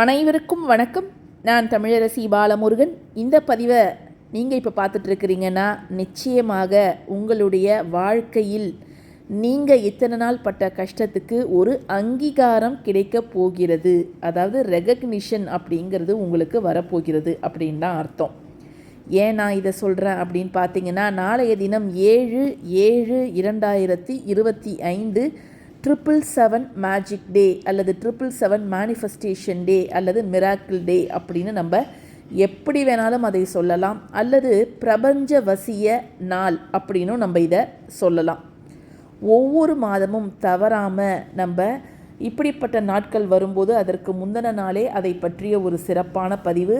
அனைவருக்கும் வணக்கம். நான் தமிழரசி பாலமுருகன். இந்த பதிவை நீங்கள் இப்போ பார்த்துட்ருக்கிறீங்கன்னா நிச்சயமாக உங்களுடைய வாழ்க்கையில் நீங்கள் இத்தனை நாள் பட்ட கஷ்டத்துக்கு ஒரு அங்கீகாரம் கிடைக்கப் போகிறது. அதாவது ரெகக்னிஷன் அப்படிங்கிறது உங்களுக்கு வரப்போகிறது அப்படின்னு தான் அர்த்தம். ஏன் நான் இதை சொல்கிறேன் அப்படின்னு பார்த்தீங்கன்னா நாளைய தினம் ஏழு ஏழு இரண்டாயிரத்தி இருபத்தி ஐந்து ட்ரிபிள் செவன் மேஜிக் டே அல்லது ட்ரிபிள் செவன் மேனிஃபெஸ்டேஷன் டே அல்லது மிராக்கிள் டே அப்படின்னு நம்ம எப்படி வேணாலும் அதை சொல்லலாம். அல்லது பிரபஞ்ச வசிய நாள் அப்படின்னும் நம்ம இதை சொல்லலாம். ஒவ்வொரு மாதமும் தவறாமல் நம்ம இப்படிப்பட்ட நாட்கள் வரும்போது அதற்கு முந்தின நாளே அதை பற்றிய ஒரு சிறப்பான பதிவு.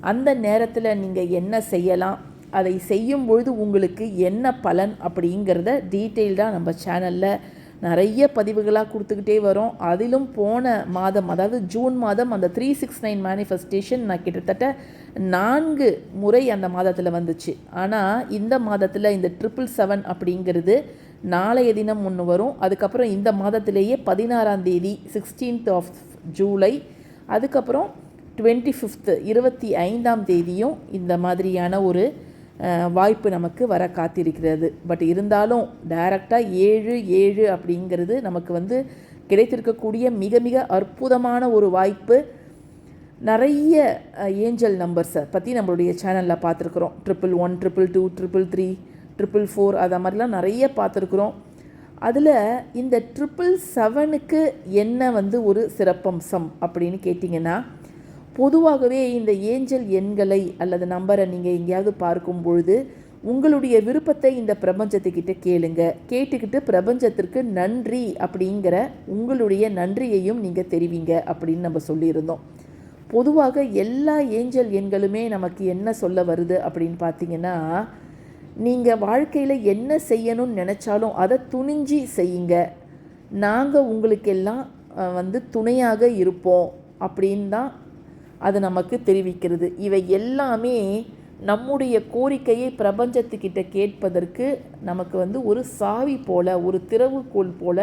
அந்த நேரத்தில் நீங்கள் என்ன செய்யலாம்? அதை செய்யும் பொழுது உங்களுக்கு என்ன பலன் அப்படிங்கிறத டீட்டெயில்டாக நம்ம சேனலில் நிறைய பதிவுகளாக கொடுத்துக்கிட்டே வரோம். அதிலும் போன மாதம் அதாவது ஜூன் மாதம் அந்த த்ரீ சிக்ஸ் நைன் மேனிஃபெஸ்டேஷன் நான் கிட்டத்தட்ட நான்கு முறை அந்த மாதத்தில் வந்துச்சு. ஆனால் இந்த மாதத்தில் இந்த ட்ரிபிள் செவன் அப்படிங்கிறது நாளைய தினம் ஒன்று வரும். அதுக்கப்புறம் இந்த மாதத்திலேயே பதினாறாம் தேதி சிக்ஸ்டீன்த் ஆஃப் ஜூலை அதுக்கப்புறம் டுவெண்ட்டி ஃபிஃப்த்து இருபத்தி ஐந்தாம் தேதியும் இந்த மாதிரியான ஒரு வாய்ப்பு நமக்கு வர காத்திருக்கிறது. பட் இருந்தாலும் டைரக்டாக ஏழு ஏழு அப்படிங்கிறது நமக்கு வந்து கிடைத்திருக்கக்கூடிய மிக மிக அற்புதமான ஒரு வாய்ப்பு. நிறைய ஏஞ்சல் நம்பர்ஸை பற்றி நம்மளுடைய சேனலில் பார்த்துருக்குறோம். Triple one triple two triple three triple four அதை மாதிரிலாம் நிறைய பார்த்துருக்குறோம். அதில் இந்த ட்ரிபிள் செவனுக்கு என்ன வந்து ஒரு சிறப்பம்சம் அப்படின்னு கேட்டிங்கன்னா பொதுவாகவே இந்த ஏஞ்சல் எண்களை அல்லது நம்பரை நீங்கள் எங்கேயாவது பார்க்கும் பொழுது உங்களுடைய விருப்பத்தை இந்த பிரபஞ்சத்துக்கிட்ட கேளுங்க. கேட்டுக்கிட்டு பிரபஞ்சத்திற்கு நன்றி அப்படிங்கிற உங்களுடைய நன்றியையும் நீங்கள் தெரிவிங்க அப்படின்னு நம்ம சொல்லியிருந்தோம். பொதுவாக எல்லா ஏஞ்சல் எண்களுமே நமக்கு என்ன சொல்ல வருது அப்படின்னு பார்த்தீங்கன்னா நீங்கள் வாழ்க்கையில் என்ன செய்யணும்னு நினச்சாலும் அதை துணிஞ்சு செய்யுங்க. நாங்கள் உங்களுக்கெல்லாம் வந்து துணையாக இருப்போம் அப்படின்னு தான் அது நமக்கு தெரிவிக்கிறது. இவை எல்லாமே நம்முடைய கோரிக்கையை பிரபஞ்சத்துக்கிட்ட கேட்பதற்கு நமக்கு வந்து ஒரு சாவி போல ஒரு திறவுகோல் போல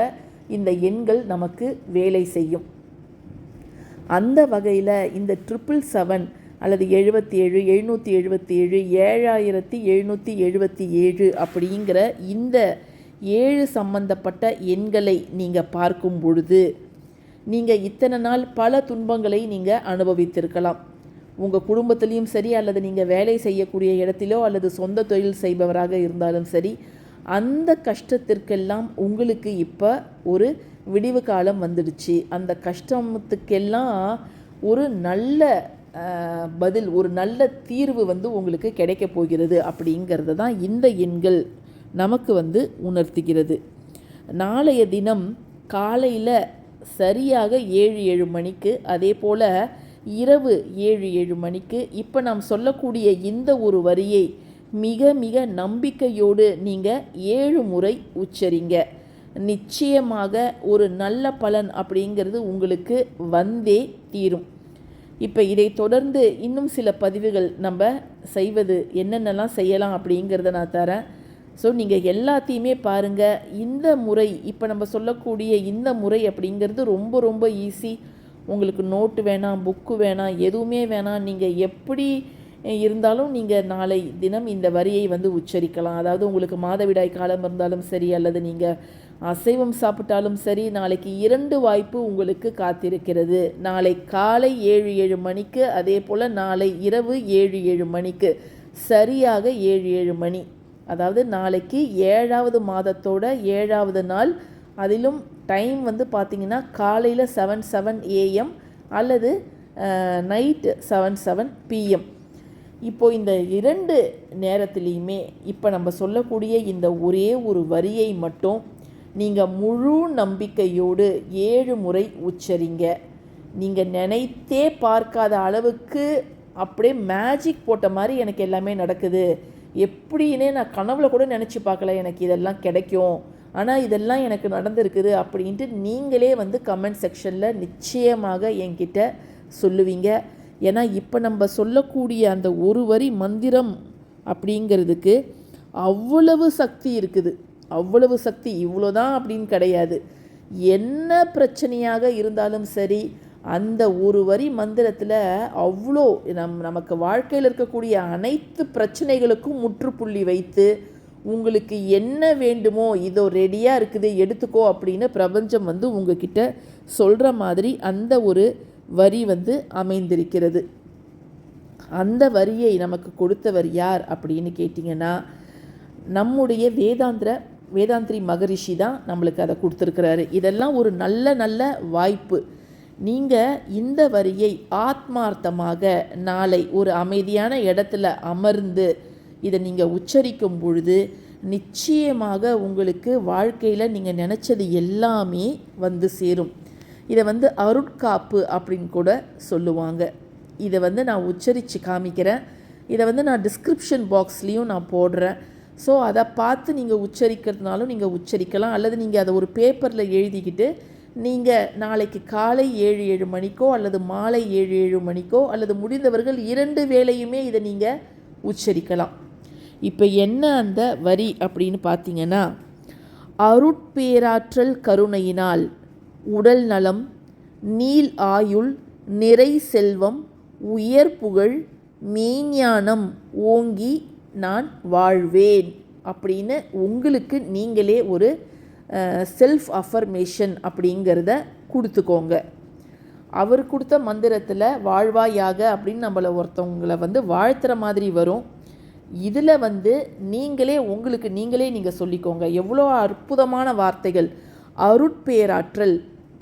இந்த எண்கள் நமக்கு வேலை செய்யும். அந்த வகையில் இந்த ட்ரிபிள் செவன் அல்லது எழுபத்தி ஏழு எழுநூற்றி எழுபத்தி ஏழு ஏழாயிரத்தி எழுநூற்றி எழுபத்தி ஏழு அப்படிங்கிற இந்த ஏழு சம்பந்தப்பட்ட எண்களை நீங்கள் பார்க்கும் பொழுது நீங்கள் இத்தனை நாள் பல துன்பங்களை நீங்கள் அனுபவித்திருக்கலாம். உங்கள் குடும்பத்திலையும் சரி அல்லது நீங்கள் வேலை செய்யக்கூடிய இடத்திலோ அல்லது சொந்த தொழில் செய்பவராக இருந்தாலும் சரி அந்த கஷ்டத்திற்கெல்லாம் உங்களுக்கு இப்போ ஒரு விடிவு காலம் வந்துடுச்சு. அந்த கஷ்டத்துக்கெல்லாம் ஒரு நல்ல பதில் ஒரு நல்ல தீர்வு வந்து உங்களுக்கு கிடைக்க போகிறது அப்படிங்கிறத தான் இந்த எண்கள் நமக்கு வந்து உணர்த்துகிறது. நாளைய தினம் காலையில் சரியாக ஏழு ஏழு மணிக்கு அதே போல் இரவு ஏழு ஏழு மணிக்கு இப்போ நாம் சொல்லக்கூடிய இந்த ஒரு வரியை மிக மிக நம்பிக்கையோடு நீங்கள் ஏழு முறை உச்சரிங்க. நிச்சயமாக ஒரு நல்ல பலன் அப்படிங்கிறது உங்களுக்கு வந்தே தீரும். இப்போ இதை தொடர்ந்து இன்னும் சில பதிவுகள் நம்ம செய்வது என்னென்னலாம் செய்யலாம் அப்படிங்கிறத நான் தரேன். ஸோ நீங்கள் எல்லாத்தையுமே பாருங்கள் இந்த முறை இப்போ நம்ம சொல்லக்கூடிய இந்த முறை அப்படிங்கிறது ரொம்ப ரொம்ப ஈஸி உங்களுக்கு நோட்டு வேணாம் புக்கு வேணாம் எதுவுமே வேணாம். நீங்கள் எப்படி இருந்தாலும் நீங்கள் நாளை தினம் இந்த வரியை வந்து உச்சரிக்கலாம். அதாவது உங்களுக்கு மாதவிடாய் காலம் இருந்தாலும் சரி அல்லது நீங்கள் அசைவம் சாப்பிட்டாலும் சரி நாளைக்கு இரண்டு வாய்ப்பு உங்களுக்கு காத்திருக்கிறது. நாளை காலை ஏழு ஏழு மணிக்கு அதே போல் நாளை இரவு ஏழு ஏழு மணிக்கு சரியாக ஏழு ஏழு மணி. அதாவது நாளைக்கு ஏழாவது மாதத்தோட ஏழாவது நாள். அதிலும் டைம் வந்து பார்த்திங்கன்னா காலையில் செவன் செவன் ஏஎம் அல்லது நைட்டு செவன் செவன் பிஎம் இப்போ இந்த இரண்டு நேரத்துலேயுமே இப்போ நம்ம சொல்லக்கூடிய இந்த ஒரே ஒரு வரியை மட்டும் நீங்கள் முழு நம்பிக்கையோடு ஏழு முறை உச்சரிங்க. நீங்கள் நினைத்தே பார்க்காத அளவுக்கு அப்படியே மேஜிக் போட்ட மாதிரி எனக்கு எல்லாமே நடக்குது. எப்படின்னே நான் கனவுல கூட நினச்சி பார்க்கல எனக்கு இதெல்லாம் கிடைக்கும். ஆனால் இதெல்லாம் எனக்கு நடந்திருக்குது அப்படின்ட்டு நீங்களே வந்து கமெண்ட் செக்ஷனில் நிச்சயமாக என்கிட்ட சொல்லுவீங்க. ஏன்னா இப்போ நம்ம சொல்லக்கூடிய அந்த ஒரு வரி மந்திரம் அப்படிங்கிறதுக்கு அவ்வளவு சக்தி இருக்குது. அவ்வளவு சக்தி இவ்வளோதான் அப்படின்னு கிடையாது. என்ன பிரச்சனையாக இருந்தாலும் சரி அந்த ஒரு வரி மந்திரத்தில் அவ்வளோ நம் நமக்கு வாழ்க்கையில் இருக்கக்கூடிய அனைத்து பிரச்சனைகளுக்கும் முற்றுப்புள்ளி வைத்து உங்களுக்கு என்ன வேண்டுமோ இதோ ரெடியாக இருக்குது எடுத்துக்கோ அப்படின்னு பிரபஞ்சம் வந்து உங்ககிட்ட சொல்கிற மாதிரி அந்த ஒரு வரி வந்து அமைந்திருக்கிறது. அந்த வரியை நமக்கு கொடுத்தவர் யார் அப்படின்னு கேட்டிங்கன்னா நம்முடைய வேதாந்திர வேதாந்திரி மகரிஷி தான் நம்மளுக்கு அதை கொடுத்துருக்கிறாரு. இதெல்லாம் ஒரு நல்ல நல்ல வாய்ப்பு. நீங்கள் இந்த வரியை ஆத்மார்த்தமாக நாளை ஒரு அமைதியான இடத்துல அமர்ந்து இதை நீங்கள் உச்சரிக்கும் பொழுது நிச்சயமாக உங்களுக்கு வாழ்க்கையில் நீங்கள் நினச்சது எல்லாமே வந்து சேரும். இதை வந்து அருட்காப்பு அப்படின்னு கூட சொல்லுவாங்க. இதை வந்து நான் உச்சரித்து காமிக்கிறேன். இதை வந்து நான் டிஸ்கிரிப்ஷன் பாக்ஸ்லேயும் நான் போடுறேன். ஸோ அதை பார்த்து நீங்கள் உச்சரிக்கிறதுனாலும் நீங்கள் உச்சரிக்கலாம். அல்லது நீங்கள் அதை ஒரு பேப்பரில் எழுதிக்கிட்டு நீங்கள் நாளைக்கு காலை ஏழு ஏழு மணிக்கோ அல்லது மாலை ஏழு ஏழு மணிக்கோ அல்லது முடிந்தவர்கள் இரண்டு வேளையுமே இதை நீங்கள் உச்சரிக்கலாம். இப்போ என்ன அந்த வரி அப்படின்னு பார்த்தீங்கன்னா அருட்பேராற்றல் கருணையினால் உடல் நலம் நீல் ஆயுள் நிறை செல்வம் உயர் புகழ் மெய்ஞானம் ஓங்கி நான் வாழ்வேன் அப்படின்னு உங்களுக்கு நீங்களே ஒரு செல்ஃப் அஃபர்மேஷன் அப்படிங்கிறத கொடுத்துக்கோங்க. அவர் கொடுத்த மந்திரத்தில் வாழ்வாயாக அப்படின்னு நம்மளை ஒருத்தவங்களை வந்து வாழ்த்துற மாதிரி வரும். இதில் வந்து நீங்களே உங்களுக்கு நீங்களே நீங்கள் சொல்லிக்கோங்க. எவ்வளோ அற்புதமான வார்த்தைகள். அருட்பேராற்றல்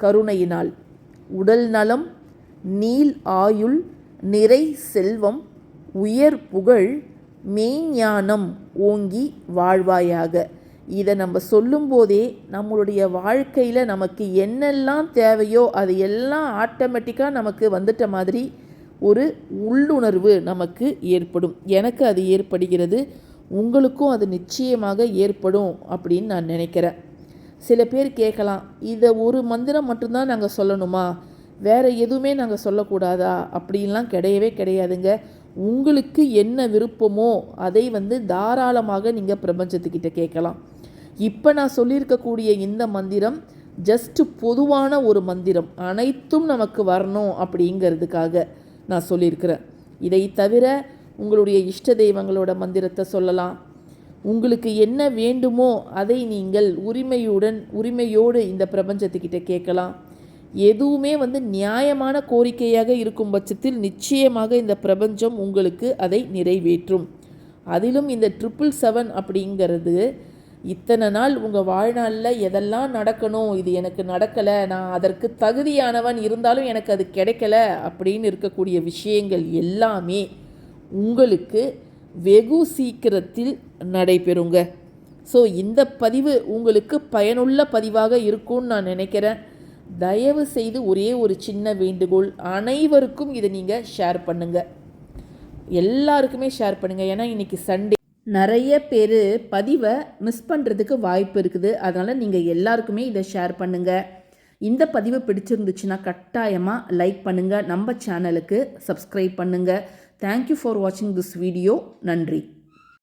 கருணையினால். உடல் நலம் நீல் ஆயுள் நிறை செல்வம் உயர் புகழ் மெய்ஞானம் ஓங்கி வாழ்வாயாக. இதை நம்ம சொல்லும்போதே நம்மளுடைய வாழ்க்கையில் நமக்கு என்னெல்லாம் தேவையோ அது எல்லாம் ஆட்டோமேட்டிக்காக நமக்கு வந்துட்ட மாதிரி ஒரு உள்ளுணர்வு நமக்கு ஏற்படும். எனக்கு அது ஏற்படுகிறது உங்களுக்கும் அது நிச்சயமாக ஏற்படும் அப்படின்னு நான் நினைக்கிறேன். சில பேர் கேட்கலாம் இதை ஒரு மந்திரம் மட்டும்தான் நாங்கள் சொல்லணுமா? வேறு எதுவுமே நாங்கள் சொல்லக்கூடாதா? அப்படின்லாம் கிடையவே கிடையாதுங்க. உங்களுக்கு என்ன விருப்பமோ அதை வந்து தாராளமாக நீங்கள் பிரபஞ்சத்துக்கிட்ட கேட்கலாம். இப்போ நான் சொல்லியிருக்கக்கூடிய இந்த மந்திரம் ஜஸ்ட் பொதுவான ஒரு மந்திரம். அனைத்தும் நமக்கு வரணும் அப்படிங்கிறதுக்காக நான் சொல்லியிருக்கிறேன். இதை தவிர உங்களுடைய இஷ்ட தெய்வங்களோட மந்திரத்தை சொல்லலாம். உங்களுக்கு என்ன வேண்டுமோ அதை நீங்கள் உரிமையுடன் உரிமையோடு இந்த பிரபஞ்சத்துக்கிட்ட கேட்கலாம். எதுவுமே வந்து நியாயமான கோரிக்கையாக இருக்கும் பட்சத்தில் நிச்சயமாக இந்த பிரபஞ்சம் உங்களுக்கு அதை நிறைவேற்றும். அதிலும் இந்த ட்ரிபிள் செவன் அப்படிங்கிறது இத்தனை நாள் உங்கள் வாழ்நாளில் எதெல்லாம் நடக்கணும்? இது எனக்கு நடக்கலை. நான் அதற்கு தகுதியானவன் இருந்தாலும் எனக்கு அது கிடைக்கல அப்படின்னு இருக்கக்கூடிய விஷயங்கள் எல்லாமே உங்களுக்கு வெகு சீக்கிரத்தில் நடைபெறுங்க. ஸோ இந்த பதிவு உங்களுக்கு பயனுள்ள பதிவாக இருக்கும்னு நான் நினைக்கிறேன். தயவு செய்து ஒரே ஒரு சின்ன வேண்டுகோள். அனைவருக்கும் இதை நீங்கள் ஷேர் பண்ணுங்கள் எல்லாருக்குமே ஷேர் பண்ணுங்கள் ஏன்னா இன்றைக்கி சண்டே நிறைய பேர் பதிவை மிஸ் பண்ணுறதுக்கு வாய்ப்பு இருக்குது. அதனால் நீங்கள் எல்லாருக்குமே இதை ஷேர் பண்ணுங்கள் இந்த பதிவு பிடிச்சிருந்துச்சுன்னா கட்டாயமாக லைக் பண்ணுங்கள் நம்ம சேனலுக்கு சப்ஸ்கிரைப் பண்ணுங்கள் தேங்க்யூ ஃபார் வாட்சிங் திஸ் வீடியோ நன்றி.